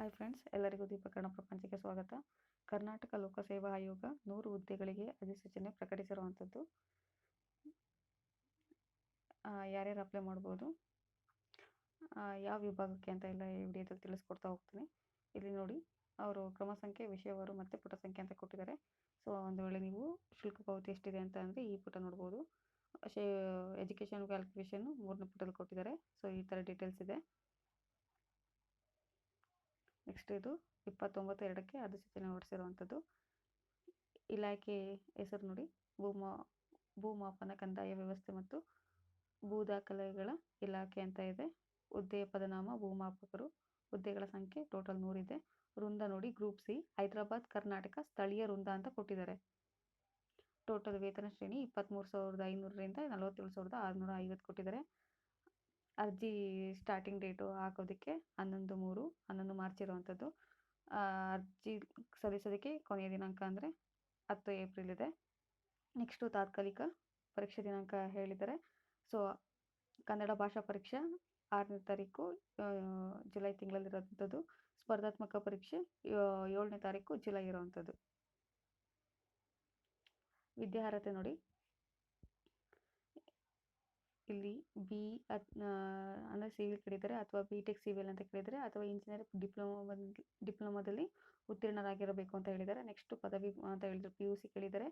Hi friends ಎಲ್ಲರಿಗೂ ದೀಪಕರಣ ಪ್ರಪಂಚಕ್ಕೆ ಸ್ವಾಗತ. ಕರ್ನಾಟಕ ಲೋಕಸೇವಾ ಆಯೋಗ ನೂರು ಹುದ್ದೆಗಳಿಗೆ ಅಧಿಸೂಚನೆ ಪ್ರಕಟಿಸಿರುವಂಥದ್ದು ಯಾರ್ಯಾರು ಅಪ್ಲೈ ಮಾಡ್ಬೋದು? ಯಾವ ವಿಭಾಗಕ್ಕೆ ಅಂತ ಎಲ್ಲ ಈ ವಿಡಿಯೋದಲ್ಲಿ ತಿಳಿಸ್ಕೊಡ್ತಾ ಹೋಗ್ತೀನಿ. ಇಲ್ಲಿ ನೋಡಿ, ಅವರು ಕ್ರಮ ಸಂಖ್ಯೆ, ವಿಷಯವಾರು ಮತ್ತು ಪುಟ ಸಂಖ್ಯೆ ಅಂತ ಕೊಟ್ಟಿದ್ದಾರೆ. ಸೊ ಒಂದು ವೇಳೆ ನೀವು ಶುಲ್ಕ ಪಾವತಿ ಎಷ್ಟಿದೆ ಅಂತ ಅಂದರೆ ಈ ಪುಟ ನೋಡ್ಬೋದು. ಶೇ ಎಜುಕೇಷನ್ ಕ್ಯಾಲ್ಕುಲೇಷನ್ ಮೂರನೇ ಪುಟದಲ್ಲಿ ಕೊಟ್ಟಿದ್ದಾರೆ. ಸೊ ಈ ಥರ ಡೀಟೇಲ್ಸ್ ಇದೆ. ನೆಕ್ಸ್ಟ್ ಇದು ಇಪ್ಪತ್ತೊಂಬತ್ತು ಎರಡಕ್ಕೆ ಅಧಿಸೂಚನೆ ಹೊರಡಿಸಿರುವಂಥದ್ದು. ಇಲಾಖೆ ಹೆಸರು ನೋಡಿ, ಭೂಮಾ, ಭೂಮಾಪನ ಕಂದಾಯ ವ್ಯವಸ್ಥೆ ಮತ್ತು ಭೂ ದಾಖಲೆಗಳ ಇಲಾಖೆ ಅಂತ ಇದೆ. ಹುದ್ದೆಯ ಪದನಾಮ, ಭೂಮಾಪಕರು, ಹುದ್ದೆಗಳ ಸಂಖ್ಯೆ ಟೋಟಲ್ ನೂರಿದೆ ವೃಂದ ನೋಡಿ, ಗ್ರೂಪ್ ಸಿ, ಹೈದರಾಬಾದ್, ಕರ್ನಾಟಕ, ಸ್ಥಳೀಯ ವೃಂದ ಅಂತ ಕೊಟ್ಟಿದ್ದಾರೆ. ಟೋಟಲ್ ವೇತನ ಶ್ರೇಣಿ ಇಪ್ಪತ್ತ್ಮೂರು ಸಾವಿರದ ಐನೂರರಿಂದ ನಲವತ್ತೇಳು ಸಾವಿರದ ಆರುನೂರ ಐವತ್ತು ಕೊಟ್ಟಿದ್ದಾರೆ. ಅರ್ಜಿ ಸ್ಟಾರ್ಟಿಂಗ್ ಡೇಟು ಹಾಕೋದಕ್ಕೆ ಹನ್ನೊಂದು ಮೂರು, ಹನ್ನೊಂದು ಮಾರ್ಚ್ ಇರುವಂಥದ್ದು ಅರ್ಜಿ ಸಲ್ಲಿಸೋದಕ್ಕೆ ಕೊನೆಯ ದಿನಾಂಕ ಅಂದರೆ ಹತ್ತು ಏಪ್ರಿಲ್ ಇದೆ. ನೆಕ್ಸ್ಟು ತಾತ್ಕಾಲಿಕ ಪರೀಕ್ಷೆ ದಿನಾಂಕ ಹೇಳಿದ್ದಾರೆ. ಸೊ ಕನ್ನಡ ಭಾಷಾ ಪರೀಕ್ಷೆ ಆರನೇ ತಾರೀಕು ಜುಲೈ ತಿಂಗಳಲ್ಲಿರೋಂಥದ್ದು ಸ್ಪರ್ಧಾತ್ಮಕ ಪರೀಕ್ಷೆ ಏಳನೇ ತಾರೀಕು ಜುಲೈ ಇರುವಂಥದ್ದು ವಿದ್ಯಾರ್ಹತೆ ನೋಡಿ. ಇಲ್ಲಿ ಬಿ ಅಂದರೆ ಸಿವಿಲ್ ಕರೀತಾರೆ ಅಥವಾ ಬಿ ಟೆಕ್ ಸಿವಿಲ್ ಅಂತ ಕೇಳಿದರೆ ಅಥವಾ ಇಂಜಿನಿಯರ್ ಡಿಪ್ಲೊಮಾ ಡಿಪ್ಲೊಮಾದಲ್ಲಿ ಉತ್ತೀರ್ಣರಾಗಿರಬೇಕು ಅಂತ ಹೇಳಿದ್ದಾರೆ. ನೆಕ್ಸ್ಟ್ ಪದವಿ ಅಂತ ಹೇಳಿದ್ರು. ಪಿ ಯು ಸಿ ಕೇಳಿದ್ದಾರೆ.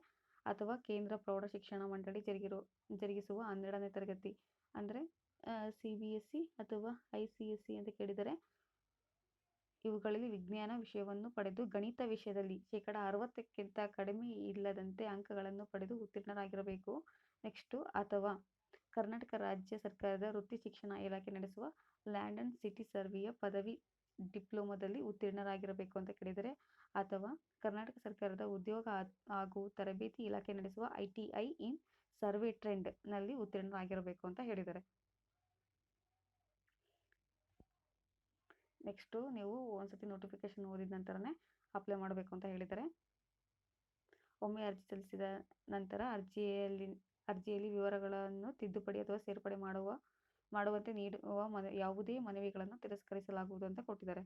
ಅಥವಾ ಕೇಂದ್ರ ಪ್ರೌಢ ಶಿಕ್ಷಣ ಮಂಡಳಿ ಜರುಗಿರೋ, ಜರುಗಿಸುವ ಹನ್ನೆರಡನೇ ತರಗತಿ. ಅಂದರೆ ಸಿ ಬಿ ಎಸ್ ಸಿ ಅಥವಾ ಐ ಸಿ ಎಸ್ ಸಿ ಅಂತ ಕೇಳಿದರೆ ಇವುಗಳಲ್ಲಿ ವಿಜ್ಞಾನ ವಿಷಯವನ್ನು ಪಡೆದು ಗಣಿತ ವಿಷಯದಲ್ಲಿ ಶೇಕಡ ಅರವತ್ತಕ್ಕಿಂತ ಕಡಿಮೆ ಇಲ್ಲದಂತೆ ಅಂಕಗಳನ್ನು ಪಡೆದು ಉತ್ತೀರ್ಣರಾಗಿರಬೇಕು. ನೆಕ್ಸ್ಟು ಅಥವಾ ಕರ್ನಾಟಕ ರಾಜ್ಯ ಸರ್ಕಾರದ ವೃತ್ತಿ ಶಿಕ್ಷಣ ಇಲಾಖೆ ನಡೆಸುವ ಲ್ಯಾಂಡ್ ಅಂಡ್ ಸಿಟಿ ಸರ್ವೆಯ ಪದವಿ ಡಿಪ್ಲೊಮಾದಲ್ಲಿ ಉತ್ತೀರ್ಣರಾಗಿರಬೇಕು ಅಂತ ಕೇಳಿದರೆ, ಅಥವಾ ಕರ್ನಾಟಕ ಸರ್ಕಾರದ ಉದ್ಯೋಗ ಹಾಗೂ ತರಬೇತಿ ಇಲಾಖೆ ನಡೆಸುವ ಐ ಟಿ ಐ ಇನ್ ಸರ್ವೆ ಟ್ರೆಂಡ್ನಲ್ಲಿ ಉತ್ತೀರ್ಣರಾಗಿರಬೇಕು ಅಂತ ಹೇಳಿದ್ದಾರೆ ನೆಕ್ಸ್ಟು ನೀವು ಒಂದ್ಸತಿ ನೋಟಿಫಿಕೇಶನ್ ಓದಿದ ನಂತರನೇ ಅಪ್ಲೈ ಮಾಡಬೇಕು ಅಂತ ಹೇಳಿದ್ದಾರೆ ಒಮ್ಮೆ ಅರ್ಜಿ ಸಲ್ಲಿಸಿದ ನಂತರ ಅರ್ಜಿಯಲ್ಲಿ ಅರ್ಜಿಯಲ್ಲಿ ವಿವರಗಳನ್ನು ತಿದ್ದುಪಡಿ ಅಥವಾ ಸೇರ್ಪಡೆ ಮಾಡುವ, ಮಾಡುವಂತೆ ನೀಡುವ ಮನ, ಯಾವುದೇ ಮನವಿಗಳನ್ನು ತಿರಸ್ಕರಿಸಲಾಗುವುದು ಅಂತ ಕೊಟ್ಟಿದ್ದಾರೆ.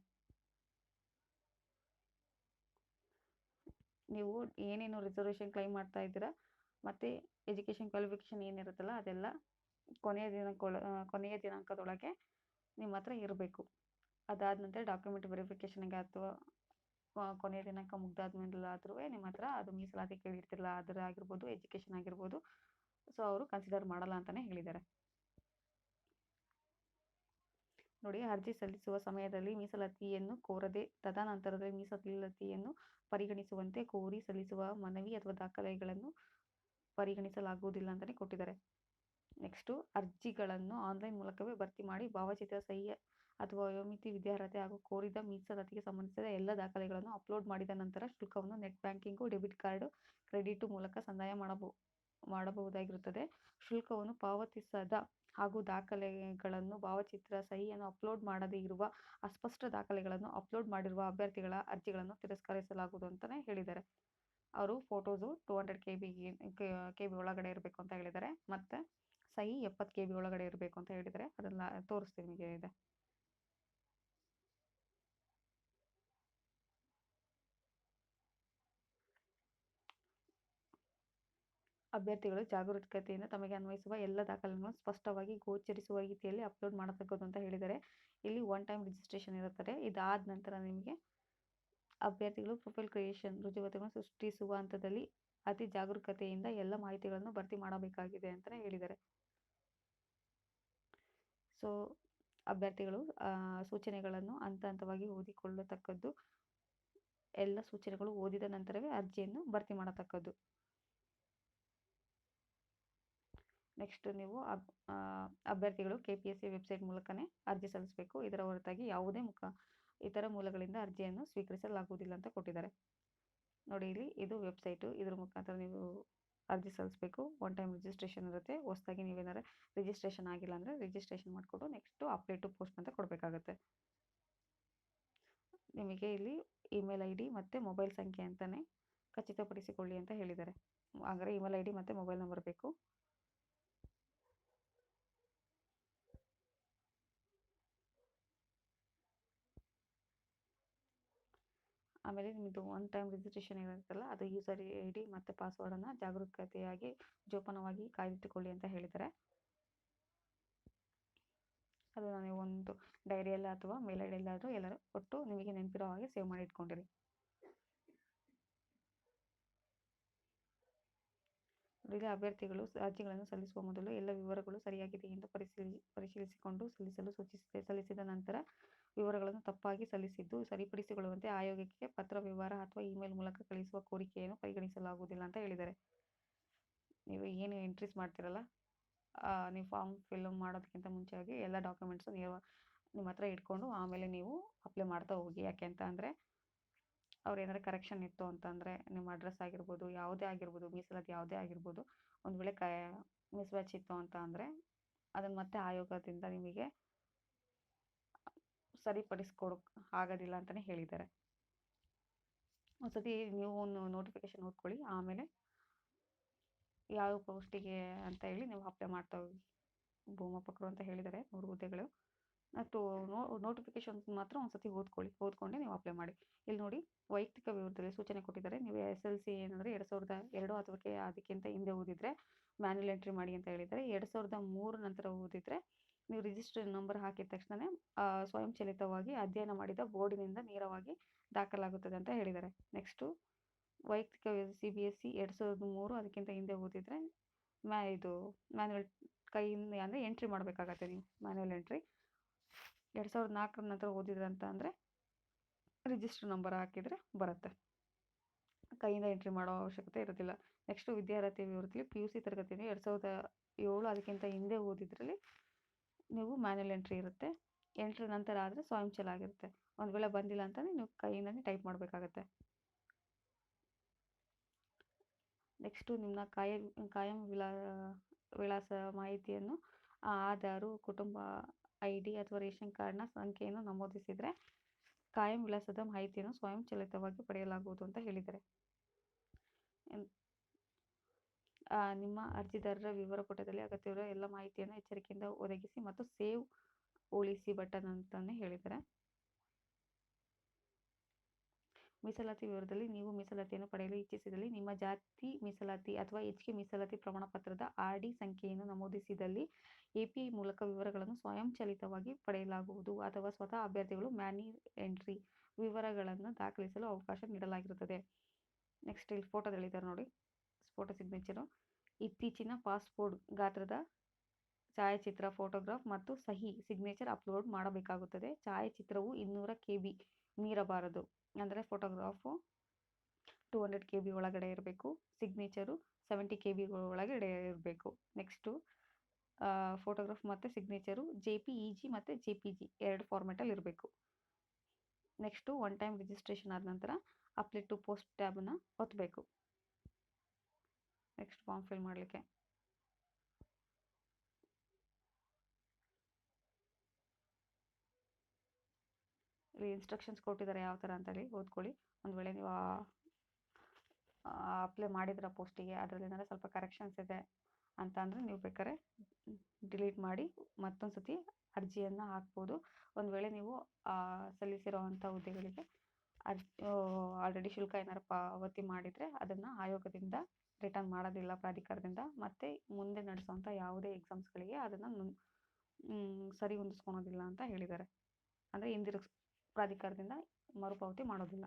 ನೀವು ಏನೇನು ರಿಸರ್ವೇಷನ್ ಕ್ಲೈಮ್ ಮಾಡ್ತಾ ಇದ್ದೀರಾ, ಮತ್ತು ಎಜುಕೇಷನ್ ಕ್ವಾಲಿಫಿಕೇಷನ್ ಏನಿರುತ್ತಲ್ಲ, ಅದೆಲ್ಲ ಕೊನೆಯ ದಿನಾಂಕ ಕೊನೆಯ ದಿನಾಂಕದೊಳಗೆ ನಿಮ್ಮ ಹತ್ರ ಇರಬೇಕು. ಅದಾದ ನಂತರ ಡಾಕ್ಯುಮೆಂಟ್ ವೆರಿಫಿಕೇಷನ್ಗೆ ಅಥವಾ ಕೊನೆಯ ದಿನಾಂಕ ಮುಗ್ದಾದ್ಮೇಲೆ ಆದ್ರೂ ನಿಮ್ಮ ಹತ್ರ ಅದು ಮೀಸಲಾತಿ ಕೇಳಿರ್ತಿಲ್ಲ ಅದರ ಆಗಿರ್ಬೋದು ಎಜುಕೇಷನ್ ಆಗಿರ್ಬೋದು ಸೊ ಅವರು ಕನ್ಸಿಡರ್ ಮಾಡಲ್ಲ ಅಂತಲೇ ಹೇಳಿದ್ದಾರೆ. ನೋಡಿ, ಅರ್ಜಿ ಸಲ್ಲಿಸುವ ಸಮಯದಲ್ಲಿ ಮೀಸಲಾತಿಯನ್ನು ಕೋರದೆ ತದನಂತರದಲ್ಲಿ ಮೀಸಲಾತಿಯನ್ನು ಪರಿಗಣಿಸುವಂತೆ ಕೋರಿ ಸಲ್ಲಿಸುವ ಮನವಿ ಅಥವಾ ದಾಖಲೆಗಳನ್ನು ಪರಿಗಣಿಸಲಾಗುವುದಿಲ್ಲ ಅಂತಲೇ ಕೊಟ್ಟಿದ್ದಾರೆ. ನೆಕ್ಸ್ಟು ಅರ್ಜಿಗಳನ್ನು ಆನ್ಲೈನ್ ಮೂಲಕವೇ ಭರ್ತಿ ಮಾಡಿ ಭಾವಚಿತ್ರ ಸಹಿ ಅಥವಾ ವಯೋಮಿತಿ ವಿದ್ಯಾರ್ಹತೆ ಹಾಗೂ ಕೋರಿದ ಮೀಸಲಾತಿಗೆ ಸಂಬಂಧಿಸಿದ ಎಲ್ಲ ದಾಖಲೆಗಳನ್ನು ಅಪ್ಲೋಡ್ ಮಾಡಿದ ನಂತರ ಶುಲ್ಕವನ್ನು net banking, debit card, credit ಮೂಲಕ ಸಂದಾಯ ಮಾಡಬಹು ಮಾಡಬಹುದಾಗಿರುತ್ತದೆ. ಶುಲ್ಕವನ್ನು ಪಾವತಿಸದ ಹಾಗೂ ದಾಖಲೆಗಳನ್ನು, ಭಾವಚಿತ್ರ ಸಹಿಯನ್ನು ಅಪ್ಲೋಡ್ ಮಾಡದೇ ಇರುವ ಅಸ್ಪಷ್ಟ ದಾಖಲೆಗಳನ್ನು ಅಪ್ಲೋಡ್ ಮಾಡಿರುವ ಅಭ್ಯರ್ಥಿಗಳ ಅರ್ಜಿಗಳನ್ನು ತಿರಸ್ಕರಿಸಲಾಗುವುದು ಅಂತಲೇ ಹೇಳಿದ್ದಾರೆ. ಅವರು photos two hundred K B K B ಒಳಗಡೆ ಇರಬೇಕು ಅಂತ ಹೇಳಿದ್ದಾರೆ. ಮತ್ತು ಸಹಿ ಎಪ್ಪತ್ತು ಕೆ ಬಿ ಒಳಗಡೆ ಇರಬೇಕು ಅಂತ ಹೇಳಿದರೆ ಅದನ್ನು ತೋರಿಸ್ತೀನಿ ಇದೆ. ಅಭ್ಯರ್ಥಿಗಳು ಜಾಗರೂಕತೆಯಿಂದ ತಮಗೆ ಅನ್ವಯಿಸುವ ಎಲ್ಲ ದಾಖಲೆಗಳನ್ನು ಸ್ಪಷ್ಟವಾಗಿ ಗೋಚರಿಸುವ ರೀತಿಯಲ್ಲಿ ಅಪ್ಲೋಡ್ ಮಾಡತಕ್ಕದ್ದು ಅಂತ ಹೇಳಿದ್ದಾರೆ. ಇಲ್ಲಿ ಒನ್ ಟೈಮ್ ರಿಜಿಸ್ಟ್ರೇಷನ್ ಇರುತ್ತದೆ. ಇದಾದ ನಂತರ ನಿಮಗೆ ಅಭ್ಯರ್ಥಿಗಳು ಪ್ರೊಫೈಲ್ ಕ್ರಿಯೇಷನ್ ರುಜುವತೆಯನ್ನು ಸೃಷ್ಟಿಸುವ ಹಂತದಲ್ಲಿ ಅತಿ ಜಾಗರೂಕತೆಯಿಂದ ಎಲ್ಲ ಮಾಹಿತಿಗಳನ್ನು ಭರ್ತಿ ಮಾಡಬೇಕಾಗಿದೆ ಅಂತಲೇ ಹೇಳಿದ್ದಾರೆ. ಸೊ ಅಭ್ಯರ್ಥಿಗಳು ಸೂಚನೆಗಳನ್ನು ಹಂತ ಹಂತವಾಗಿ ಓದಿಕೊಳ್ಳತಕ್ಕದ್ದು, ಎಲ್ಲ ಸೂಚನೆಗಳು ಓದಿದ ನಂತರವೇ ಅರ್ಜಿಯನ್ನು ಭರ್ತಿ ಮಾಡತಕ್ಕದ್ದು. ನೆಕ್ಸ್ಟ್ ನೀವು ಅಬ್ ಅಭ್ಯರ್ಥಿಗಳು K P S C website ಮೂಲಕನೇ ಅರ್ಜಿ ಸಲ್ಲಿಸಬೇಕು. ಇದರ ಹೊರತಾಗಿ ಯಾವುದೇ ಮುಖ, ಇತರ ಮೂಲಗಳಿಂದ ಅರ್ಜಿಯನ್ನು ಸ್ವೀಕರಿಸಲಾಗುವುದಿಲ್ಲ ಅಂತ ಕೊಟ್ಟಿದ್ದಾರೆ. ನೋಡಿ ಇಲ್ಲಿ ಇದು ವೆಬ್ಸೈಟು. ಇದ್ರ ಮುಖಾಂತರ ನೀವು ಅರ್ಜಿ ಸಲ್ಲಿಸಬೇಕು. ಒನ್ ಟೈಮ್ ರಿಜಿಸ್ಟ್ರೇಷನ್ ಇರುತ್ತೆ. ಹೊಸದಾಗಿ ನೀವೇನಾದ್ರೆ ರಿಜಿಸ್ಟ್ರೇಷನ್ ಆಗಿಲ್ಲ ಅಂದರೆ ರಿಜಿಸ್ಟ್ರೇಷನ್ ಮಾಡಿಕೊಂಡು ನೆಕ್ಸ್ಟು ಅಪ್ಲೈ ಟು ಪೋಸ್ಟ್ ಅಂತ ಕೊಡಬೇಕಾಗತ್ತೆ. ನಿಮಗೆ ಇಲ್ಲಿ ಇಮೇಲ್ ಐ ಡಿ ಮತ್ತು ಮೊಬೈಲ್ ಸಂಖ್ಯೆ ಅಂತಲೇ ಖಚಿತಪಡಿಸಿಕೊಳ್ಳಿ ಅಂತ ಹೇಳಿದ್ದಾರೆ. ಹಾಗಾದರೆ ಇಮೇಲ್ ಐ ಡಿ ಮತ್ತು ಮೊಬೈಲ್ ನಂಬರ್ ಬೇಕು. ಆಮೇಲೆ ನಿಮ್ಮದು ಒನ್ ಟೈಮ್ ರಿಜಿಸ್ಟ್ರೇಷನ್ ಇರುತ್ತಲ್ಲ ಅದು ಯೂಸರ್ ಐ ಡಿ ಮತ್ತು ಪಾಸ್ವರ್ಡನ್ನು ಜಾಗರೂಕತೆಯಾಗಿ, ಜೋಪಾನವಾಗಿ ಕಾಯ್ದಿಟ್ಟುಕೊಳ್ಳಿ ಅಂತ ಹೇಳಿದ್ದಾರೆ. ಅದು ನಾನು ಒಂದು ಡೈರಿಯಲ್ಲಿ ಅಥವಾ ಮೇಲ್ ಐ ಡಿಯಲ್ಲಾದರೂ ಎಲ್ಲರೂ ಕೊಟ್ಟು ನಿಮಗೆ ನೆನಪಿರೋ ಹಾಗೆ ಸೇವ್ ಮಾಡಿ ಇಟ್ಕೊಂಡಿರಿ. ಈಗ ಅಭ್ಯರ್ಥಿಗಳು ಅರ್ಜಿಗಳನ್ನು ಸಲ್ಲಿಸುವ ಮೊದಲು ಎಲ್ಲ ವಿವರಗಳು ಸರಿಯಾಗಿದೆ ಎಂದು ಪರಿಶೀಲಿ, ಪರಿಶೀಲಿಸಿಕೊಂಡು ಸಲ್ಲಿಸಲು ಸೂಚಿಸಿದೆ ಸಲ್ಲಿಸಿದ ನಂತರ ವಿವರಗಳನ್ನು ತಪ್ಪಾಗಿ ಸಲ್ಲಿಸಿದ್ದು ಸರಿಪಡಿಸಿಕೊಳ್ಳುವಂತೆ ಆಯೋಗಕ್ಕೆ ಪತ್ರ, ವ್ಯವಹಾರ ಅಥವಾ ಇಮೇಲ್ ಮೂಲಕ ಕಳಿಸುವ ಕೋರಿಕೆಯನ್ನು ಪರಿಗಣಿಸಲಾಗುವುದಿಲ್ಲ ಅಂತ ಹೇಳಿದ್ದಾರೆ. ನೀವು ಏನು ಎಂಟ್ರೀಸ್ ಮಾಡ್ತಿರಲ್ಲ ನೀವು ಫಾರ್ಮ್ ಫಿಲ್ ಮಾಡೋದಕ್ಕಿಂತ ಮುಂಚೆಯಾಗಿ ಎಲ್ಲ ಡಾಕ್ಯುಮೆಂಟ್ಸು ನೀವು ನಿಮ್ಮ ಹತ್ರ ಇಟ್ಕೊಂಡು ಆಮೇಲೆ ನೀವು ಅಪ್ಲೈ ಮಾಡ್ತಾ ಹೋಗಿ. ಯಾಕೆ ಅಂತ ಅಂದರೆ, ಅವ್ರು ಏನಾದ್ರು ಕರೆಕ್ಷನ್ ಇತ್ತು ಅಂತಂದರೆ ನಿಮ್ಮ ಅಡ್ರೆಸ್ ಆಗಿರ್ಬೋದು, ಯಾವುದೇ ಆಗಿರ್ಬೋದು, ಮೀಸಲಾತಿ ಯಾವುದೇ ಆಗಿರ್ಬೋದು, ಒಂದು ವೇಳೆ ಕ, ಮಿಸ್ಮ್ಯಾಚ್ ಇತ್ತು ಅಂತ ಅಂದರೆ, ಅದನ್ನು ಮತ್ತೆ ಆಯೋಗದಿಂದ ನಿಮಗೆ ಸರಿಪಡಿಸ್ಕೊಡೋಕ್ ಆಗೋದಿಲ್ಲ ಅಂತಲೇ ಹೇಳಿದ್ದಾರೆ. ಒಂದ್ಸತಿ ನೀವು ಒಂದು ನೋಟಿಫಿಕೇಶನ್ ಓದ್ಕೊಳ್ಳಿ ಆಮೇಲೆ ಯಾವ ಪೋಸ್ಟಿಗೆ ಅಂತ ಹೇಳಿ ನೀವು ಅಪ್ಲೈ ಮಾಡ್ತಾ ಭೂಮಾಪಕರು ಅಂತ ಹೇಳಿದ್ದಾರೆ ಮೂರು ಹುದ್ದೆಗಳು. ಮತ್ತು ನೋಟಿಫಿಕೇಶನ್ ಮಾತ್ರ ಒಂದ್ಸತಿ ಓದ್ಕೊಳ್ಳಿ, ಓದ್ಕೊಂಡೆ ನೀವು ಅಪ್ಲೈ ಮಾಡಿ. ಇಲ್ಲಿ ನೋಡಿ, ವೈಯಕ್ತಿಕ ವಿವರದಲ್ಲಿ ಸೂಚನೆ ಕೊಟ್ಟಿದ್ದಾರೆ. ನೀವು ಎಸ್ ಎಲ್ ಸಿ ಏನಂದರೆ ಎರಡು ಸಾವಿರದ ಎರಡು ಅಥವಾ ಅದಕ್ಕಿಂತ ಹಿಂದೆ ಓದಿದರೆ ಮ್ಯಾನ್ಯಲ್ ಎಂಟ್ರಿ ಮಾಡಿ ಅಂತ ಹೇಳಿದ್ದಾರೆ. ಎರಡು ಸಾವಿರದ ಮೂರು ನಂತರ ಓದಿದರೆ ನೀವು ರಿಜಿಸ್ಟರ್ ನಂಬರ್ ಹಾಕಿದ ತಕ್ಷಣವೇ ಸ್ವಯಂಚಾಲಿತವಾಗಿ ಅಧ್ಯಯನ ಮಾಡಿದ ಬೋರ್ಡಿನಿಂದ ನೇರವಾಗಿ ದಾಖಲಾಗುತ್ತದೆ ಅಂತ ಹೇಳಿದ್ದಾರೆ. ನೆಕ್ಸ್ಟು ವೈಯಕ್ತಿಕ ಸಿ ಬಿ ಎಸ್ ಸಿ ಎರಡು ಸಾವಿರದ ಮೂರು ಅದಕ್ಕಿಂತ ಹಿಂದೆ ಓದಿದರೆ, ಮ್ಯಾ, ಇದು ಮ್ಯಾನ್ಯಲ್ ಕೈಯಿಂದ ಅಂದರೆ ಎಂಟ್ರಿ ಮಾಡಬೇಕಾಗತ್ತೆ ನೀವು ಮ್ಯಾನ್ಯಲ್ ಎಂಟ್ರಿ ಎರಡು ಸಾವಿರದ ನಾಲ್ಕರ ನಂತರ ಓದಿದ್ರೆ ಅಂತ ಅಂದರೆ ರಿಜಿಸ್ಟರ್ ನಂಬರ್ ಹಾಕಿದರೆ ಬರುತ್ತೆ. ಕೈಯಿಂದ ಎಂಟ್ರಿ ಮಾಡೋ ಅವಶ್ಯಕತೆ ಇರೋದಿಲ್ಲ. ನೆಕ್ಸ್ಟು ವಿದ್ಯಾರ್ಥಿ ವಿವರದಲ್ಲಿ ಪಿ ಯು ಸಿ ತರಗತಿಯಲ್ಲಿ ಎರಡು ಸಾವಿರದ ಏಳು ಅದಕ್ಕಿಂತ ಹಿಂದೆ ಓದಿದ್ರಲ್ಲಿ ನೀವು ಮ್ಯಾನ್ಯಲ್ ಎಂಟ್ರಿ ಇರುತ್ತೆ. ಎಂಟ್ರಿ ನಂತರ ಆದರೆ ಸ್ವಯಂಚಲ ಆಗಿರುತ್ತೆ. ಒಂದು ವೇಳೆ ಬಂದಿಲ್ಲ ಅಂತಲೇ ನೀವು ಕೈಯಿಂದನೇ ಟೈಪ್ ಮಾಡಬೇಕಾಗತ್ತೆ. ನೆಕ್ಸ್ಟು ನಿಮ್ಮ ಕಾಯಂ ಕಾಯಂ ವಿಳಾ ವಿಳಾಸ ಮಾಹಿತಿಯನ್ನು ಆಧಾರು, ಕುಟುಂಬ ಐ ಡಿ ಅಥವಾ ರೇಷನ್ ಕಾರ್ಡ್ನ ಸಂಖ್ಯೆಯನ್ನು ನಮೂದಿಸಿದರೆ ಕಾಯಂ ವಿಳಾಸದ ಮಾಹಿತಿಯನ್ನು ಸ್ವಯಂಚಾಲಿತವಾಗಿ ಪಡೆಯಲಾಗುವುದು ಅಂತ ಹೇಳಿದ್ದಾರೆ. ನಿಮ್ಮ ಅರ್ಜಿದಾರರ ವಿವರ ಪುಟದಲ್ಲಿ ಅಗತ್ಯವಿರುವ ಎಲ್ಲ ಮಾಹಿತಿಯನ್ನು ಎಚ್ಚರಿಕೆಯಿಂದ ಒದಗಿಸಿ ಮತ್ತು ಸೇವ್ ಉಳಿಸಿ ಬಟನ್ ಅಂತಲೇ ಹೇಳಿದ್ದಾರೆ. ಮೀಸಲಾತಿ ವಿವರದಲ್ಲಿ ನೀವು ಮೀಸಲಾತಿಯನ್ನು ಪಡೆಯಲು ಇಚ್ಛಿಸಿದಲ್ಲಿ ನಿಮ್ಮ ಜಾತಿ ಮೀಸಲಾತಿ ಅಥವಾ ಹೆಚ್ಚಿಗೆ ಮೀಸಲಾತಿ ಪ್ರಮಾಣ ಪತ್ರದ ಆರ್ ಡಿ ಸಂಖ್ಯೆಯನ್ನು ನಮೂದಿಸಿದಲ್ಲಿ ಎಪಿಐ ಮೂಲಕ ವಿವರಗಳನ್ನು ಸ್ವಯಂಚಾಲಿತವಾಗಿ ಪಡೆಯಲಾಗುವುದು ಅಥವಾ ಸ್ವತಃ ಅಭ್ಯರ್ಥಿಗಳು ಮ್ಯಾನಿ ಎಂಟ್ರಿ ವಿವರಗಳನ್ನು ದಾಖಲಿಸಲು ಅವಕಾಶ ನೀಡಲಾಗಿರುತ್ತದೆ. ನೆಕ್ಸ್ಟ್ ಇಲ್ಲಿ ಫೋಟೋದಲ್ಲಿದ್ದಾರೆ ನೋಡಿ. ಫೋಟೋ ಸಿಗ್ನೇಚರು ಇತ್ತೀಚಿನ ಪಾಸ್ಪೋರ್ಟ್ ಗಾತ್ರದ ಛಾಯಾಚಿತ್ರ ಫೋಟೋಗ್ರಾಫ್ ಮತ್ತು ಸಹಿ ಸಿಗ್ನೇಚರ್ ಅಪ್ಲೋಡ್ ಮಾಡಬೇಕಾಗುತ್ತದೆ. ಛಾಯಾಚಿತ್ರವು ಇನ್ನೂರ ಕೆ ಬಿ ಮೀರಬಾರದು. ಅಂದರೆ photograph two hundred K B ಒಳಗಡೆ ಇರಬೇಕು. ಸಿಗ್ನೇಚರು ಸೆವೆಂಟಿ ಕೆ ಬಿ ಒಳಗಡೆ ಇರಬೇಕು. ನೆಕ್ಸ್ಟು ಫೋಟೋಗ್ರಾಫ್ ಮತ್ತು signature J P E G ಮತ್ತು ಜೆ ಪಿ ಜಿ ಎರಡು ಫಾರ್ಮೆಟಲ್ಲಿ ಇರಬೇಕು. ನೆಕ್ಸ್ಟು ಒನ್ ಟೈಮ್ ರಿಜಿಸ್ಟ್ರೇಷನ್ ಆದ ನಂತರ ಅಪ್ಲೈ ಟು ಪೋಸ್ಟ್ ಟ್ಯಾಬನ್ನು ಒತ್ತಬೇಕು ನೆಕ್ಸ್ಟ್ ಫಾರ್ಮ್ ಫಿಲ್ ಮಾಡಲಿಕ್ಕೆ. ಇಲ್ಲಿ ಇನ್ಸ್ಟ್ರಕ್ಷನ್ಸ್ ಕೊಟ್ಟಿದ್ದಾರೆ ಯಾವ ಥರ ಅಂತೇಳಿ ಓದ್ಕೊಳ್ಳಿ. ಒಂದು ವೇಳೆ ನೀವು ಅಪ್ಲೈ ಮಾಡಿದ್ರ ಪೋಸ್ಟಿಗೆ ಅದರಲ್ಲಿ ಏನಾದ್ರು ಸ್ವಲ್ಪ ಕರೆಕ್ಷನ್ಸ್ ಇದೆ ಅಂತ ಅಂದರೆ ನೀವು ಬೇಕಾದ್ರೆ ಡಿಲೀಟ್ ಮಾಡಿ ಮತ್ತೊಂದು ಸತಿ ಅರ್ಜಿಯನ್ನು ಹಾಕ್ಬೋದು. ಒಂದು ವೇಳೆ ನೀವು ಸಲ್ಲಿಸಿರುವಂಥ ಹುದ್ದೆಗಳಿಗೆ ಅರ್ಜಿ ಆಲ್ರೆಡಿ ಶುಲ್ಕ ಏನಾರು ಪಾವತಿ ಮಾಡಿದರೆ ಅದನ್ನು ಆಯೋಗದಿಂದ ರಿಟರ್ನ್ ಮಾಡೋದಿಲ್ಲ ಪ್ರಾಧಿಕಾರದಿಂದ, ಮತ್ತೆ ಮುಂದೆ ನಡೆಸುವಂಥ ಯಾವುದೇ ಎಕ್ಸಾಮ್ಸ್ಗಳಿಗೆ ಅದನ್ನು ಸರಿ ಹೊಂದಿಸ್ಕೊಳೋದಿಲ್ಲ ಅಂತ ಹೇಳಿದ್ದಾರೆ. ಅಂದರೆ ಹಿಂದಿರುಗಿಸ್ ಪ್ರಾಧಿಕಾರದಿಂದ ಮರುಪಾವತಿ ಮಾಡೋದಿಲ್ಲ.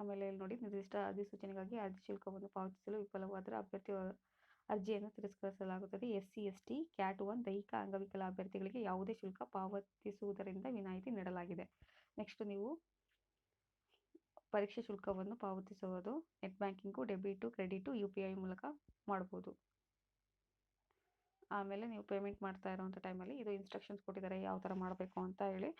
ಆಮೇಲೆ ಇಲ್ಲಿ ನೋಡಿ, ನಿರ್ದಿಷ್ಟ ಅಧಿಸೂಚನೆಗಾಗಿ ಅರ್ಜಿ ಶುಲ್ಕವನ್ನು ಪಾವತಿಸಲು ವಿಫಲವಾದರೆ ಅಭ್ಯರ್ಥಿ ಅರ್ಜಿಯನ್ನು ತಿರಸ್ಕರಿಸಲಾಗುತ್ತದೆ. S C S T cat one ದೈಹಿಕ ಅಂಗವಿಕಲ ಅಭ್ಯರ್ಥಿಗಳಿಗೆ ಯಾವುದೇ ಶುಲ್ಕ ಪಾವತಿಸುವುದರಿಂದ ವಿನಾಯಿತಿ ನೀಡಲಾಗಿದೆ. ನೆಕ್ಸ್ಟ್ ನೀವು ಪರೀಕ್ಷೆ ಶುಲ್ಕವನ್ನು ಪಾವತಿಸುವುದು, net banking, debit, credit, U P I ಮೂಲಕ ಮಾಡ್ಬೋದು. ಆಮೇಲೆ ನೀವು ಪೇಮೆಂಟ್ ಮಾಡ್ತಾ ಇರೋವಂಥ ಟೈಮಲ್ಲಿ ಇದು ಇನ್ಸ್ಟ್ರಕ್ಷನ್ಸ್ ಕೊಟ್ಟಿದ್ದಾರೆ ಯಾವ ಥರ ಮಾಡಬೇಕು ಅಂತ ಹೇಳಿ.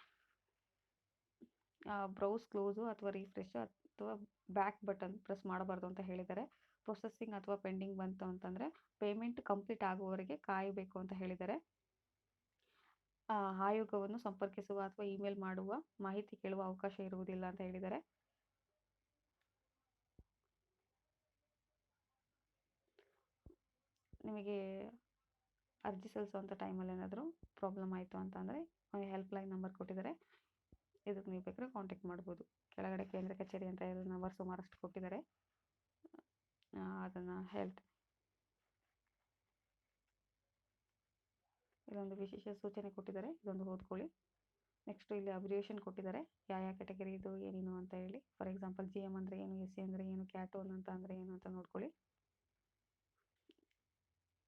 ಬ್ರೌಸ್ ಕ್ಲೋಸು ಅಥವಾ ರಿಫ್ರೆಶ್ ಅಥವಾ ಬ್ಯಾಕ್ ಬಟನ್ ಪ್ರೆಸ್ ಮಾಡಬಾರ್ದು ಅಂತ ಹೇಳಿದ್ದಾರೆ. ಪ್ರೊಸೆಸಿಂಗ್ ಅಥವಾ ಪೆಂಡಿಂಗ್ ಬಂತು ಅಂತಂದರೆ ಪೇಮೆಂಟ್ ಕಂಪ್ಲೀಟ್ ಆಗುವವರೆಗೆ ಕಾಯಬೇಕು ಅಂತ ಹೇಳಿದ್ದಾರೆ. ಆಯೋಗವನ್ನು ಸಂಪರ್ಕಿಸುವ ಅಥವಾ ಇಮೇಲ್ ಮಾಡುವ ಮಾಹಿತಿ ಕೇಳುವ ಅವಕಾಶ ಇರುವುದಿಲ್ಲ ಅಂತ ಹೇಳಿದ್ದಾರೆ. ನಿಮಗೆ ಅರ್ಜಿ ಸಲ್ಲಿಸುವಂಥ ಟೈಮಲ್ಲಿ ಏನಾದರೂ ಪ್ರಾಬ್ಲಮ್ ಆಯಿತು ಅಂತ ಅಂದರೆ ಹೆಲ್ಪ್ಲೈನ್ ನಂಬರ್ ಕೊಟ್ಟಿದ್ದಾರೆ. ಇದಕ್ಕೆ ನೀವು ಬೇಕಾದ್ರೆ ಕಾಂಟ್ಯಾಕ್ಟ್ ಮಾಡ್ಬೋದು. ಕೆಳಗಡೆ ಕೇಂದ್ರ ಕಚೇರಿ ಅಂತ ಇರೋ ನಂಬರ್ ಸುಮಾರಷ್ಟು ಕೊಟ್ಟಿದ್ದಾರೆ. ಅದನ್ನು ಹೆಲ್ತ್ ಇದೊಂದು ವಿಶೇಷ ಸೂಚನೆ ಕೊಟ್ಟಿದ್ದಾರೆ. ಇದೊಂದು ಓದ್ಕೊಳ್ಳಿ. ನೆಕ್ಸ್ಟ್ ಇಲ್ಲಿ ಅಬ್ರಿವೇಷನ್ ಕೊಟ್ಟಿದ್ದಾರೆ. ಯಾವ ಯಾವ ಕ್ಯಾಟಗರಿ ಇದು, ಏನೇನು ಅಂತ ಹೇಳಿ. ಫಾರ್ ಎಕ್ಸಾಂಪಲ್ ಜಿ ಎಂ ಅಂದರೆ ಏನು ಎಸ್ ಸಿ ಅಂದರೆ ಏನು ಕ್ಯಾಟೋನ್ ಅಂತ ಅಂದರೆ ಏನು ಅಂತ ನೋಡ್ಕೊಳ್ಳಿ.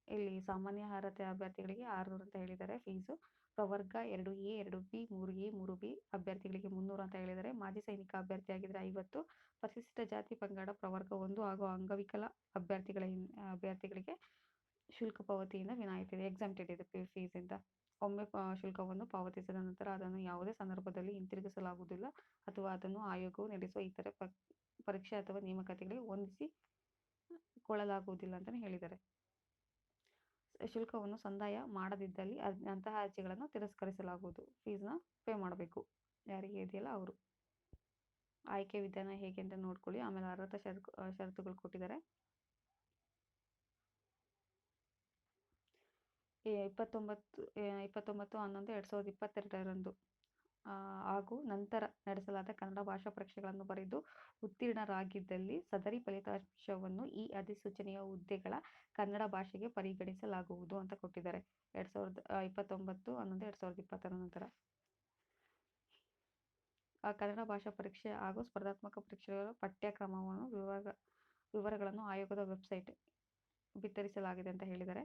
ಇಲ್ಲಿ ಸಾಮಾನ್ಯ ಅರ್ಹತೆ ಅಭ್ಯರ್ಥಿಗಳಿಗೆ ಆರುನೂರು ಅಂತ ಹೇಳಿದ್ದಾರೆ. ಫೀಸು ಪ್ರವರ್ಗ ಎರಡು ಎ, ಎರಡು ಬಿ, ಮೂರು ಎ, ಮೂರು ಬಿ ಅಭ್ಯರ್ಥಿಗಳಿಗೆ ಮುನ್ನೂರು ಅಂತ ಹೇಳಿದ್ದಾರೆ. ಮಾಜಿ ಸೈನಿಕ ಅಭ್ಯರ್ಥಿ ಆಗಿದ್ದರೆ ಐವತ್ತು ಪರಿಶಿಷ್ಟ ಜಾತಿ ಪಂಗಡ ಪ್ರವರ್ಗ ಒಂದು ಹಾಗೂ ಅಂಗವಿಕಲ ಅಭ್ಯರ್ಥಿಗಳ ಅಭ್ಯರ್ಥಿಗಳಿಗೆ ಶುಲ್ಕ ಪಾವತಿಯಿಂದ ವಿನಾಯಿತಿ ಇದೆ. ಎಕ್ಸಾಮ್ಟೆಡ್ ಇದೆ ಫೀಸಿಂದ. ಒಮ್ಮೆ ಶುಲ್ಕವನ್ನು ಪಾವತಿಸಿದ ನಂತರ ಅದನ್ನು ಯಾವುದೇ ಸಂದರ್ಭದಲ್ಲಿ ಹಿಂತಿರುಗಿಸಲಾಗುವುದಿಲ್ಲ ಅಥವಾ ಅದನ್ನು ಆಯೋಗವು ನಡೆಸುವ ಇತರೆ ಪರೀಕ್ಷೆ ಅಥವಾ ನೇಮಕಾತಿಗಳಿಗೆ ಹೊಂದಿಸಿ ಕೊಳ್ಳಲಾಗುವುದಿಲ್ಲ ಅಂತಲೇ ಹೇಳಿದ್ದಾರೆ. ಶುಲ್ಕವನ್ನು ಸಂದಾಯ ಮಾಡದಿದ್ದಲ್ಲಿ ಅಂತಹ ಅರ್ಜಿಗಳನ್ನು ತಿರಸ್ಕರಿಸಲಾಗುವುದು. ಫೀಸ್ನ ಪೇ ಮಾಡಬೇಕು. ಯಾರಿಗೆ ಇದೆಯಲ್ಲ ಅವರು. ಆಯ್ಕೆ ವಿಧಾನ ಹೇಗೆ ಅಂತ ನೋಡ್ಕೊಳ್ಳಿ. ಆಮೇಲೆ ಅರ್ಹತ ಷರತ್ತು ಷರತ್ತುಗಳು ಕೊಟ್ಟಿದ್ದಾರೆ. ಇಪ್ಪತ್ತೊಂಬತ್ತು ಇಪ್ಪತ್ತೊಂಬತ್ತು, ಹನ್ನೊಂದು, ಎರಡು ಸಾವಿರದ ಇಪ್ಪತ್ತೆರಡರಂದು. ಹಾಗೂ ನಂತರ ನಡೆಸಲಾದ ಕನ್ನಡ ಭಾಷಾ ಪರೀಕ್ಷೆಗಳನ್ನು ಬರೆದು ಉತ್ತೀರ್ಣರಾಗಿದ್ದಲ್ಲಿ ಸದರಿ ಫಲಿತಾಂಶವನ್ನು ಈ ಅಧಿಸೂಚನೆಯ ಹುದ್ದೆಗಳ ಕನ್ನಡ ಭಾಷೆಗೆ ಪರಿಗಣಿಸಲಾಗುವುದು ಅಂತ ಕೊಟ್ಟಿದ್ದಾರೆ. ಎರಡು ಸಾವಿರದ ಇಪ್ಪತ್ತೊಂಬತ್ತು, ಹನ್ನೊಂದು, ಎರಡು ಸಾವಿರದ ಇಪ್ಪತ್ತರ ನಂತರ. ಕನ್ನಡ ಭಾಷಾ ಪರೀಕ್ಷೆ ಹಾಗೂ ಸ್ಪರ್ಧಾತ್ಮಕ ಪರೀಕ್ಷೆಗಳ ಪಠ್ಯಕ್ರಮವನ್ನು ವಿವರ ವಿವರಗಳನ್ನು ಆಯೋಗದ ವೆಬ್ಸೈಟ್ ಬಿತ್ತರಿಸಲಾಗಿದೆ ಅಂತ ಹೇಳಿದ್ದಾರೆ.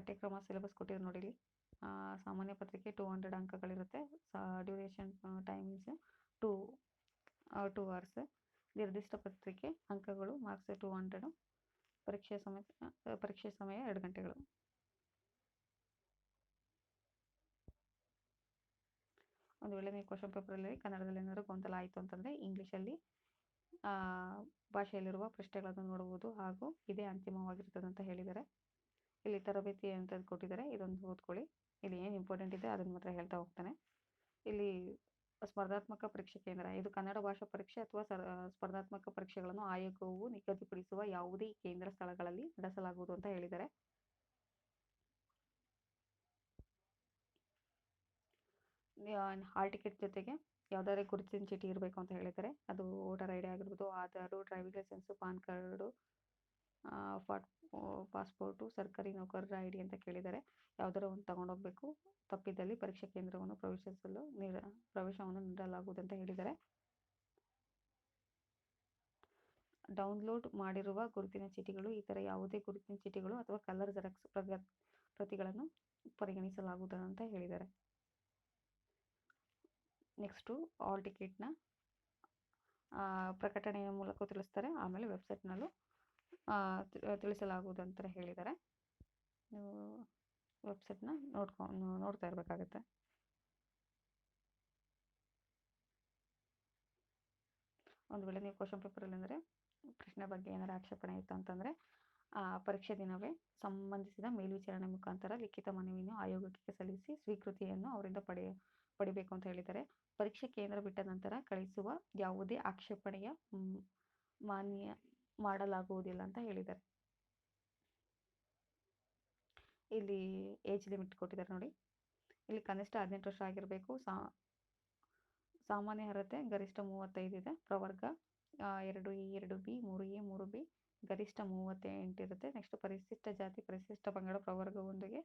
ಪಠ್ಯಕ್ರಮ ಸಿಲೆಬಸ್ ಕೊಟ್ಟಿದ್ರು ನೋಡಿ ಇಲ್ಲಿ ಸಾಮಾನ್ಯ ಪತ್ರಿಕೆ two hundred ಅಂಕಗಳಿರುತ್ತೆ. Duration times two two hours ನಿರ್ದಿಷ್ಟ ಪತ್ರಿಕೆ ಅಂಕಗಳು ಮಾರ್ಕ್ಸ್ ಟೂ ಹಂಡ್ರೆಡು ಪರೀಕ್ಷೆ ಸಮಯ ಪರೀಕ್ಷೆ ಸಮಯ ಎರಡು ಗಂಟೆಗಳು. ಒಂದು ವೇಳೆ ನೀವು ಕ್ವಶನ್ ಪೇಪರಲ್ಲಿ ಕನ್ನಡದಲ್ಲಿ ಏನಾದರೂ ಗೊಂದಲ ಆಯಿತು ಅಂತಂದರೆ ಇಂಗ್ಲೀಷಲ್ಲಿ ಭಾಷೆಯಲ್ಲಿರುವ ಪ್ರಶ್ನೆಗಳನ್ನು ನೋಡಬಹುದು ಹಾಗೂ ಇದೇ ಅಂತಿಮವಾಗಿರ್ತದೆ ಅಂತ ಹೇಳಿದ್ದಾರೆ. ಇಲ್ಲಿ ತರಬೇತಿ ಅಂತ ಕೊಟ್ಟಿದ್ದಾರೆ ಇದೊಂದು ಓದ್ಕೊಳ್ಳಿ. ಇಲ್ಲಿ ಏನು ಇಂಪಾರ್ಟೆಂಟ್ ಇದೆ ಅದನ್ನು ಮಾತ್ರ ಹೇಳ್ತಾ ಹೋಗ್ತಾನೆ. ಇಲ್ಲಿ ಸ್ಪರ್ಧಾತ್ಮಕ ಪರೀಕ್ಷೆ ಕೇಂದ್ರ, ಇದು ಕನ್ನಡ ಭಾಷಾ ಪರೀಕ್ಷೆ ಅಥವಾ ಸ್ಪರ್ಧಾತ್ಮಕ ಪರೀಕ್ಷೆಗಳನ್ನು ಆಯೋಗವು ನಿಗದಿಪಡಿಸುವ ಯಾವುದೇ ಕೇಂದ್ರ ಸ್ಥಳಗಳಲ್ಲಿ ನಡೆಸಲಾಗುವುದು ಅಂತ ಹೇಳಿದ್ದಾರೆ. ಹಾಲ್ ಟಿಕೆಟ್ ಜೊತೆಗೆ ಯಾವ್ದಾದ್ರು ಗುರುತಿನ ಚೀಟಿ ಇರಬೇಕು ಅಂತ ಹೇಳಿದ್ದಾರೆ. ಅದು ವೋಟರ್ ಐ ಡಿ ಆಗಿರ್ಬೋದು, Aadhaar, driving licence, PAN card ಫಾಟ್ ಪಾಸ್ಪೋರ್ಟು, ಸರ್ಕಾರಿ ನೌಕರರ ಐ ಡಿ ಅಂತ ಕೇಳಿದ್ದಾರೆ. ಯಾವ್ದಾರು ಒಂದು ತಗೊಂಡೋಗ್ಬೇಕು ತಪ್ಪಿದಲ್ಲಿ ಪರೀಕ್ಷಾ ಕೇಂದ್ರವನ್ನು ಪ್ರವೇಶಿಸಲು ನೀಡ, ಪ್ರವೇಶವನ್ನು ನೀಡಲಾಗುವುದು ಅಂತ ಹೇಳಿದ್ದಾರೆ. ಡೌನ್ಲೋಡ್ ಮಾಡಿರುವ ಗುರುತಿನ ಚೀಟಿಗಳು ಇತರ ಯಾವುದೇ ಗುರುತಿನ ಚೀಟಿಗಳು ಅಥವಾ ಕಲರ್ ಜೆರಾಕ್ಸ್ ಪ್ರಗ, ಪ್ರತಿಗಳನ್ನು ಪರಿಗಣಿಸಲಾಗುವುದು ಅಂತ ಹೇಳಿದ್ದಾರೆ. ನೆಕ್ಸ್ಟು, ಆಲ್ ಟಿಕೆಟ್ನ ಪ್ರಕಟಣೆಯ ಮೂಲಕ ತಿಳಿಸ್ತಾರೆ. ಆಮೇಲೆ ವೆಬ್ಸೈಟ್ನಲ್ಲೂ ತಿಳಿಸಲಾಗುವುದು ಅಂತ ಹೇಳಿದ್ದಾರೆ. ನೀವು ವೆಬ್ಸೈಟ್ನ ನೋಡ್ಕೊಂಡು ನೋಡ್ತಾ ಇರಬೇಕಾಗತ್ತೆ. ಒಂದು ವೇಳೆ ನೀವು ಕ್ವಶನ್ ಪೇಪರಲ್ಲಿ ಅಂದರೆ ಪ್ರಶ್ನೆ ಬಗ್ಗೆ ಏನಾರು ಆಕ್ಷೇಪಣೆ ಇತ್ತು ಅಂತಂದರೆ, ಆ, ಪರೀಕ್ಷೆ ದಿನವೇ ಸಂಬಂಧಿಸಿದ ಮೇಲ್ವಿಚಾರಣೆ ಮುಖಾಂತರ ಲಿಖಿತ ಮನವಿಯನ್ನು ಆಯೋಗಕ್ಕೆ ಸಲ್ಲಿಸಿ ಸ್ವೀಕೃತಿಯನ್ನು ಅವರಿಂದ ಪಡೆಯ ಪಡಿಬೇಕು ಅಂತ ಹೇಳಿದ್ದಾರೆ. ಪರೀಕ್ಷೆ ಕೇಂದ್ರ ಬಿಟ್ಟ ನಂತರ ಕಳಿಸುವ ಯಾವುದೇ ಆಕ್ಷೇಪಣೆಯ ಮಾನ್ಯ ಮಾಡಲಾಗುವುದಿಲ್ಲ ಅಂತ ಹೇಳಿದ್ದಾರೆ. ಇಲ್ಲಿ ಏಜ್ ಲಿಮಿಟ್ ಕೊಟ್ಟಿದ್ದಾರೆ ನೋಡಿ. ಇಲ್ಲಿ ಕನಿಷ್ಠ ಹದಿನೆಂಟು ವರ್ಷ ಆಗಿರಬೇಕು. ಸಾಮಾನ್ಯ ಅರ್ಹತೆ ಗರಿಷ್ಠ ಮೂವತ್ತೈದು ಇದೆ. ಪ್ರವರ್ಗ ಎರಡು ಎ ಎರಡು ಬಿ, ಮೂರು ಎ, ಮೂರು ಬಿ, ಗರಿಷ್ಠ ಮೂವತ್ತೆಂಟು ಇರುತ್ತೆ. ನೆಕ್ಸ್ಟ್ ಪರಿಶಿಷ್ಟ ಜಾತಿ, ಪರಿಶಿಷ್ಟ ಪಂಗಡ ಪ್ರವರ್ಗ ಒಂದಿಗೆ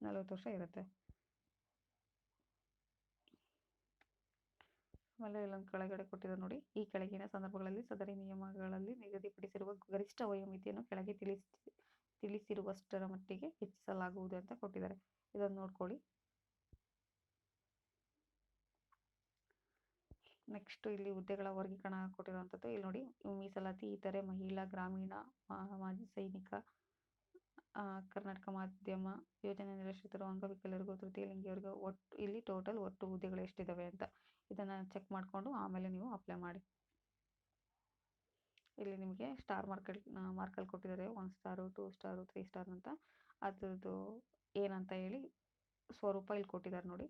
ನಲವತ್ತು ವರ್ಷ ಇರುತ್ತೆ. ಆಮೇಲೆ ಇಲ್ಲೊಂದು ಕೆಳಗಡೆ ಕೊಟ್ಟಿದೆ ನೋಡಿ. ಈ ಕೆಳಗಿನ ಸಂದರ್ಭಗಳಲ್ಲಿ ಸದರಿ ನಿಯಮಗಳಲ್ಲಿ ನಿಗದಿಪಡಿಸಿರುವ ಗರಿಷ್ಠ ವಯೋಮಿತಿಯನ್ನು ಕೆಳಗೆ ತಿಳಿಸಿ, ತಿಳಿಸಿರುವಷ್ಟರ ಮಟ್ಟಿಗೆ ಹೆಚ್ಚಿಸಲಾಗುವುದು ಅಂತ ಕೊಟ್ಟಿದ್ದಾರೆ. ಇದನ್ನು ನೋಡ್ಕೊಳ್ಳಿ. ನೆಕ್ಸ್ಟ್ ಇಲ್ಲಿ ಹುದ್ದೆಗಳ ವರ್ಗೀಕರಣ ಕೊಟ್ಟಿರುವಂಥದ್ದು. ಇಲ್ಲಿ ನೋಡಿ, ಮೀಸಲಾತಿ ಇತರೆ ಮಹಿಳಾ, ಗ್ರಾಮೀಣ ಮಾಜಿ ಸೈನಿಕ ಕರ್ನಾಟಕ ಮಾಧ್ಯಮ ಯೋಜನೆ ನಿರಾಶ್ರಿತರು ಅಂಗವಿಕಲರಿಗೂ, ತೃತೀಯ ಲಿಂಗಿಯವರಿಗೂ ಒಟ್ಟು ಇಲ್ಲಿ ಟೋಟಲ್ ಒಟ್ಟು ಹುದ್ದೆಗಳು ಎಷ್ಟಿದ್ದಾವೆ ಅಂತ. ಇದನ್ನು ಚೆಕ್ ಮಾಡಿಕೊಂಡು ಆಮೇಲೆ ನೀವು ಅಪ್ಲೈ ಮಾಡಿ. ಇಲ್ಲಿ ನಿಮಗೆ ಸ್ಟಾರ್ ಮಾರ್ಕಲ್ ಮಾರ್ಕಲ್ಲಿ ಕೊಟ್ಟಿದ್ದಾರೆ. One star two star three star ಅಂತ. ಅದರದ್ದು ಏನಂತ ಹೇಳಿ ಸ್ವರೂಪ ಇಲ್ಲಿ ಕೊಟ್ಟಿದ್ದಾರೆ ನೋಡಿ.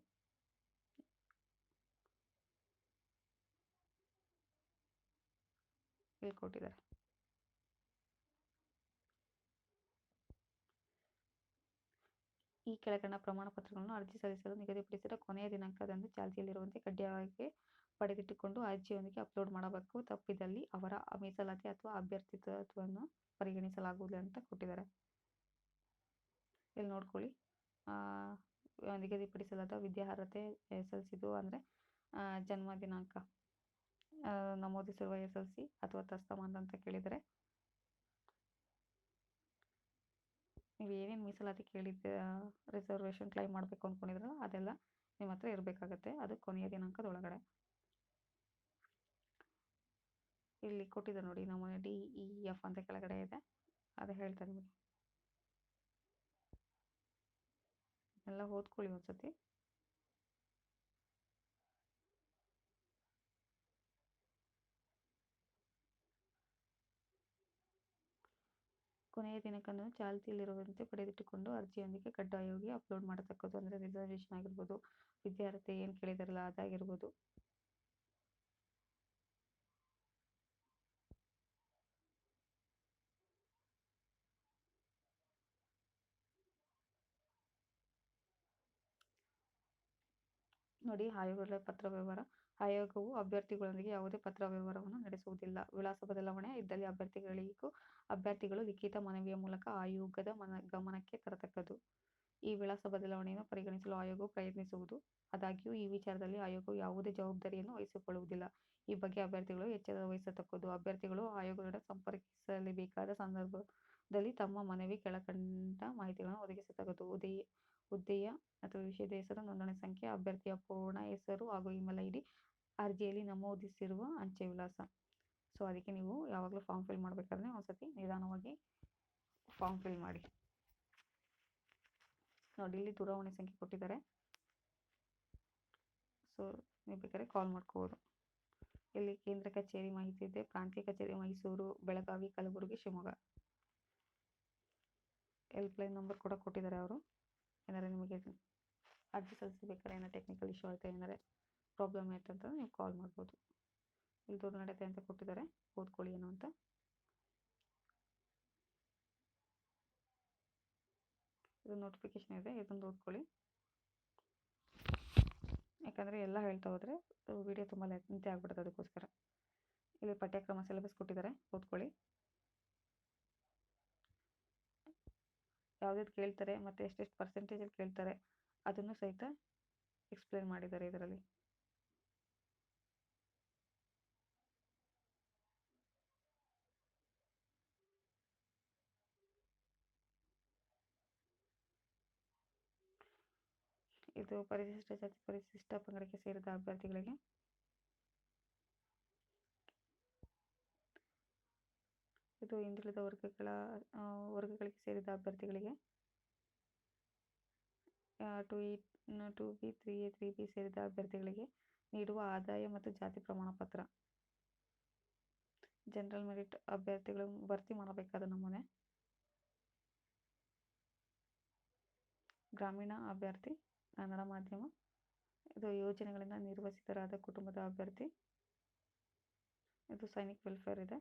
ಇಲ್ಲಿ ಕೊಟ್ಟಿದ್ದಾರೆ. ಈ ಕೆಳಕಂಡ ಪ್ರಮಾಣ ಪತ್ರಗಳನ್ನು ಅರ್ಜಿ ಸಲ್ಲಿಸಲು ನಿಗದಿಪಡಿಸಿದ ಕೊನೆಯ ದಿನಾಂಕದಂದು ಚಾಲ್ತಿಯಲ್ಲಿರುವಂತೆ ಕಡ್ಡಾಯವಾಗಿ ಪಡೆದಿಟ್ಟುಕೊಂಡು ಅರ್ಜಿಯೊಂದಿಗೆ ಅಪ್ಲೋಡ್ ಮಾಡಬೇಕು. ತಪ್ಪಿದಲ್ಲಿ ಅವರ ಮೀಸಲಾತಿ ಅಥವಾ ಅಭ್ಯರ್ಥಿತ್ವವನ್ನು ಪರಿಗಣಿಸಲಾಗುವುದಿಲ್ಲ ಅಂತ ಕೊಟ್ಟಿದ್ದಾರೆ. ಇಲ್ಲಿ ನೋಡ್ಕೊಳ್ಳಿ. ನಿಗದಿಪಡಿಸಲಾದ ವಿದ್ಯಾರ್ಹತೆ ಎಸ್ ಎಲ್ ಸಿದು ಅಂದರೆ ಜನ್ಮ ದಿನಾಂಕ ನಮೂದಿಸಿರುವ ಎಸ್ ಎಲ್ ಸಿ ಅಥವಾ ತತ್ಸಮಾನ ಅಂತ ಕೇಳಿದರೆ ನೀವು ಏನೇನು ಮೀಸಲಾತಿ ಕೇಳಿದ್ದ ರಿಸರ್ವೇಷನ್ ಕ್ಲೈಮ್ ಮಾಡಬೇಕು ಅಂದ್ಕೊಂಡಿದ್ರಲ್ಲ ಅದೆಲ್ಲ ನಿಮ್ಮ ಹತ್ರ ಇರಬೇಕಾಗತ್ತೆ. ಅದು ಕೊನೆಯ ದಿನಾಂಕದ ಒಳಗಡೆ. ಇಲ್ಲಿ ಕೊಟ್ಟಿದೆ ನೋಡಿ ನಮ್ಮ ಡಿ ಇ ಎಫ್ ಅಂತ ಕೆಳಗಡೆ ಇದೆ. ಅದು ಹೇಳ್ತಾರೆ ನಿಮಗೆ ಎಲ್ಲ ಓದ್ಕೊಳ್ಳಿ ಒಂದ್ಸತಿ. ಕೊನೆಯ ದಿನಾಂಕವನ್ನು ಚಾಲ್ತಿಯಲ್ಲಿರುವಂತೆ ಪಡೆದಿಟ್ಟುಕೊಂಡು ಅರ್ಜಿಯೊಂದಿಗೆ ಕಡ್ಡಾಯವಾಗಿ ಅಪ್ಲೋಡ್ ಮಾಡತಕ್ಕದ್ದು ಅಂದರೆ ರಿಸರ್ವೇಶನ್ ಆಗಿರ್ಬೋದು. ವಿದ್ಯಾರ್ಥಿ ಏನು ಕೇಳಿದಾರಲ್ಲ ಅದಾಗಿರ್ಬೋದು. ನೋಡಿ, ಆಯೋಗಗಳ ಪತ್ರ ವ್ಯವಹಾರ ಆಯೋಗವು ಅಭ್ಯರ್ಥಿಗಳೊಂದಿಗೆ ಯಾವುದೇ ಪತ್ರ ವ್ಯವಹಾರವನ್ನು ನಡೆಸುವುದಿಲ್ಲ. ವಿಳಾಸ ಬದಲಾವಣೆ ಇದ್ದಲ್ಲಿ ಅಭ್ಯರ್ಥಿಗಳಿಗೂ ಅಭ್ಯರ್ಥಿಗಳು ಲಿಖಿತ ಮನವಿಯ ಮೂಲಕ ಆಯೋಗದ ಮನ, ಗಮನಕ್ಕೆ ತರತಕ್ಕದ್ದು. ಈ ವಿಳಾಸ ಬದಲಾವಣೆಯನ್ನು ಪರಿಗಣಿಸಲು ಆಯೋಗವು ಪ್ರಯತ್ನಿಸುವುದು. ಆದಾಗ್ಯೂ, ಈ ವಿಚಾರದಲ್ಲಿ ಆಯೋಗವು ಯಾವುದೇ ಜವಾಬ್ದಾರಿಯನ್ನು ವಹಿಸಿಕೊಳ್ಳುವುದಿಲ್ಲ. ಈ ಬಗ್ಗೆ ಅಭ್ಯರ್ಥಿಗಳು ಎಚ್ಚರ ವಹಿಸತಕ್ಕದ್ದು. ಅಭ್ಯರ್ಥಿಗಳು ಆಯೋಗದೊಡನೆ ಸಂಪರ್ಕಿಸಲೇಬೇಕಾದ ಸಂದರ್ಭದಲ್ಲಿ ತಮ್ಮ ಮನವಿ ಕೆಳಕಂಡ ಮಾಹಿತಿಗಳನ್ನು ಒದಗಿಸತಕ್ಕದ್ದು. ಹುದ್ದೆಯ ಅಥವಾ ವಿಷಯದ ಹೆಸರು, ನೋಂದಣಿ ಸಂಖ್ಯೆ, ಅಭ್ಯರ್ಥಿಯ ಪೂರ್ಣ ಹೆಸರು ಹಾಗೂ ಇಮೇಲ್ ಐ ಡಿ ಅರ್ಜಿಯಲ್ಲಿ ನಮೂದಿಸಿರುವ ಅಂಚೆ ವಿಳಾಸ. ಸೊ ಅದಕ್ಕೆ ನೀವು ಯಾವಾಗಲೂ ಫಾರ್ಮ್ ಫಿಲ್ ಮಾಡಬೇಕಾದ್ರೆ ಒಂದ್ಸತಿ ನಿಧಾನವಾಗಿ ಫಾರ್ಮ್ ಫಿಲ್ ಮಾಡಿ. ನೋಡಿ, ಇಲ್ಲಿ ದೂರವಾಣಿ ಸಂಖ್ಯೆ ಕೊಟ್ಟಿದ್ದಾರೆ. ಸೊ ನೀವು ಬೇಕಾದ್ರೆ ಕಾಲ್ ಮಾಡ್ಕೋಬೋದು. ಇಲ್ಲಿ ಕೇಂದ್ರ ಕಚೇರಿ ಮಾಹಿತಿ ಇದೆ. ಪ್ರಾಂತೀಯ ಕಚೇರಿ ಮೈಸೂರು, ಬೆಳಗಾವಿ, ಕಲಬುರಗಿ, ಶಿವಮೊಗ್ಗ. ಹೆಲ್ಪ್ಲೈನ್ ನಂಬರ್ ಕೂಡ ಕೊಟ್ಟಿದ್ದಾರೆ ಅವರು. ಏನಾದ್ರೆ ನಿಮಗೆ ಅರ್ಜಿ ಸಲ್ಲಿಸಬೇಕಾದ್ರೆ ಏನೋ ಟೆಕ್ನಿಕಲ್ ಇಶ್ಯೂ ಆಯಿತು ಏನಾದ್ರೆ? ಪ್ರಾಬ್ಲಮ್ ಆಯ್ತು ಅಂತ ನೀವು ಕಾಲ್ ಮಾಡ್ಬೋದು. ಇಲ್ಲಿ ದೂರ ನಡೆಯುತ್ತೆ ಅಂತ ಕೊಟ್ಟಿದ್ದಾರೆ, ಓದ್ಕೊಳ್ಳಿ ಏನು ಅಂತ. ಇದು ನೋಟಿಫಿಕೇಶನ್ ಇದೆ, ಇದೊಂದು ಓದ್ಕೊಳ್ಳಿ. ಯಾಕಂದರೆ ಎಲ್ಲ ಹೇಳ್ತಾ ಹೋದರೆ ವಿಡಿಯೋ ತುಂಬ ಲೆಂತಿ ಆಗ್ಬಿಡುತ್ತೆ ಅದಕ್ಕೋಸ್ಕರ. ಇಲ್ಲಿ ಪಠ್ಯಕ್ರಮ ಸಿಲೆಬಸ್ ಕೊಟ್ಟಿದ್ದಾರೆ, ಓದ್ಕೊಳ್ಳಿ. ಯಾವ್ದು ಕೇಳ್ತಾರೆ ಮತ್ತು ಎಷ್ಟೆಷ್ಟು ಪರ್ಸೆಂಟೇಜಲ್ಲಿ ಕೇಳ್ತಾರೆ, ಅದನ್ನು ಸಹಿತ ಎಕ್ಸ್ಪ್ಲೇನ್ ಮಾಡಿದ್ದಾರೆ ಇದರಲ್ಲಿ. ಇದು ಪರಿಶಿಷ್ಟ ಜಾತಿ ಪರಿಶಿಷ್ಟ ಪಂಗಡಕ್ಕೆ ಸೇರಿದ ಅಭ್ಯರ್ಥಿಗಳಿಗೆ ಇದು ಹಿಂದುಳಿದ ವರ್ಗಗಳ ವರ್ಗಗಳಿಗೆ ಸೇರಿದ ಅಭ್ಯರ್ಥಿಗಳಿಗೆ two E two B three A three B ಸೇರಿದ ಅಭ್ಯರ್ಥಿಗಳಿಗೆ ನೀಡುವ ಆದಾಯ ಮತ್ತು ಜಾತಿ ಪ್ರಮಾಣ ಪತ್ರ ಜನರಲ್ ಮೆರಿಟ್ ಅಭ್ಯರ್ಥಿಗಳು ಭರ್ತಿ ಮಾಡಬೇಕಾದ ನಮೂನೆ. ಗ್ರಾಮೀಣ ಅಭ್ಯರ್ಥಿ ಕನ್ನಡ ಮಾಧ್ಯಮ. ಇದು ಯೋಜನೆಗಳಿಂದ ನಿರ್ವಸಿತರಾದ ಕುಟುಂಬದ ಅಭ್ಯರ್ಥಿ. ಇದು ಸೈನಿಕ್ ವೆಲ್ಫೇರ್ ಇದೆ.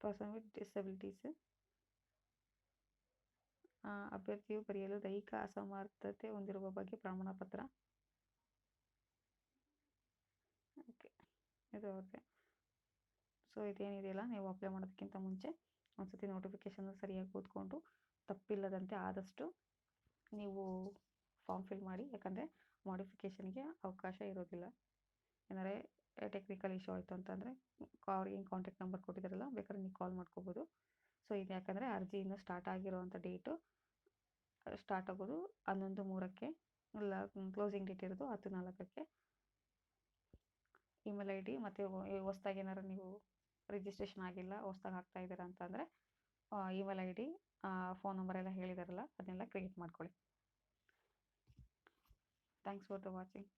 ಪರ್ಸನ್ ವಿತ್ ಡಿಸಬಿಲಿಟೀಸ್ ಅಭ್ಯರ್ಥಿಯು ಬರೆಯಲು ದೈಹಿಕ ಅಸಮರ್ಥತೆ ಹೊಂದಿರುವ ಬಗ್ಗೆ ಪ್ರಮಾಣ ಪತ್ರ ಓಕೆ, ಇದು ಅವ್ರಿಗೆ ಸೊ ಇದೇನಿದೆಯಲ್ಲ, ನೀವು ಅಪ್ಲೈ ಮಾಡೋದಕ್ಕಿಂತ ಮುಂಚೆ ಒಂದ್ಸತಿ ನೋಟಿಫಿಕೇಶನ್ ಸರಿಯಾಗಿ ಓದ್ಕೊಂಡು, ತಪ್ಪಿಲ್ಲದಂತೆ ಆದಷ್ಟು ನೀವು ಫಾರ್ಮ್ ಫಿಲ್ ಮಾಡಿ, ಯಾಕಂದರೆ ಮಾಡಿಫಿಕೇಷನ್ಗೆ ಅವಕಾಶ ಇರೋದಿಲ್ಲ. ಏನಾರೆ ಟೆಕ್ನಿಕಲ್ ಇಶ್ಯೂ ಆಯಿತು ಅಂತಂದರೆ, ಅವ್ರಿಗೆ ಕಾಂಟ್ಯಾಕ್ಟ್ ನಂಬರ್ ಕೊಟ್ಟಿದ್ದಾರಲ್ಲ ಬೇಕಾದ್ರೆ ನೀವು ಕಾಲ್ ಮಾಡ್ಕೋಬೋದು. ಸೊ ಇದು ಯಾಕಂದರೆ ಅರ್ಜಿ ಇನ್ನೂ ಸ್ಟಾರ್ಟ್ ಆಗಿರೋವಂಥ ಡೇಟು ಸ್ಟಾರ್ಟ್ ಆಗೋದು ಹನ್ನೊಂದು ಮೂರಕ್ಕೆ, ಇಲ್ಲ ಕ್ಲೋಸಿಂಗ್ ಡೇಟ್ ಇರೋದು ಹತ್ತು ನಾಲ್ಕಕ್ಕೆ. ಇಮೇಲ್ ಐ ಡಿ ಮತ್ತು ಹೊಸ್ದಾಗಿ ಏನಾರು ನೀವು ರಿಜಿಸ್ಟ್ರೇಷನ್ ಆಗಿಲ್ಲ, ಹೊಸ್ದಾಗಿ ಆಗ್ತಾ ಇದ್ದೀರಾ ಅಂತಂದರೆ email I D phone number ಎಲ್ಲ ಹೇಳಿದಾರಲ್ಲ ಅದನ್ನೆಲ್ಲ ಕ್ರಿಯೇಟ್ ಮಾಡ್ಕೊಳ್ಳಿ. Thanks for the watching